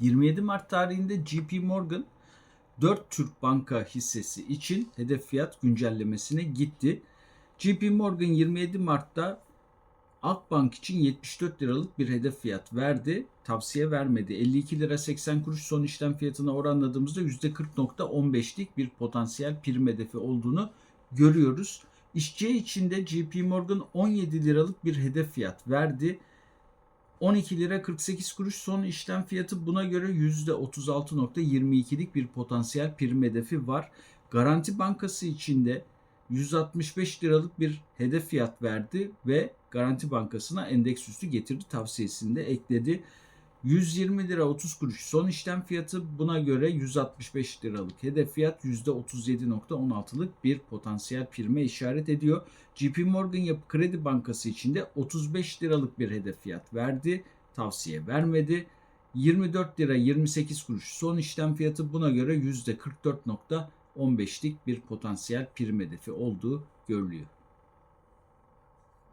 27 Mart tarihinde JP Morgan 4 Türk banka hissesi için hedef fiyat güncellemesine gitti. JP Morgan 27 Mart'ta Akbank için 74 liralık bir hedef fiyat verdi. Tavsiye vermedi. 52 lira 80 kuruş son işlem fiyatına oranladığımızda %40.15'lik bir potansiyel prim hedefi olduğunu görüyoruz. İşçiye için de JP Morgan 17 liralık bir hedef fiyat verdi. 12 lira 48 kuruş son işlem fiyatı buna göre %36.22'lik bir potansiyel prim hedefi var. Garanti Bankası için de 165 liralık bir hedef fiyat verdi ve Garanti Bankası'na endeks üstü getirdi tavsiyesini de ekledi. 120 lira 30 kuruş son işlem fiyatı buna göre 165 liralık hedef fiyat %37.16'lık bir potansiyel prime işaret ediyor. JP Morgan Yapı Kredi Bankası için de 35 liralık bir hedef fiyat verdi. Tavsiye vermedi. 24 lira 28 kuruş son işlem fiyatı buna göre %44.15'lik bir potansiyel prim hedefi olduğu görülüyor.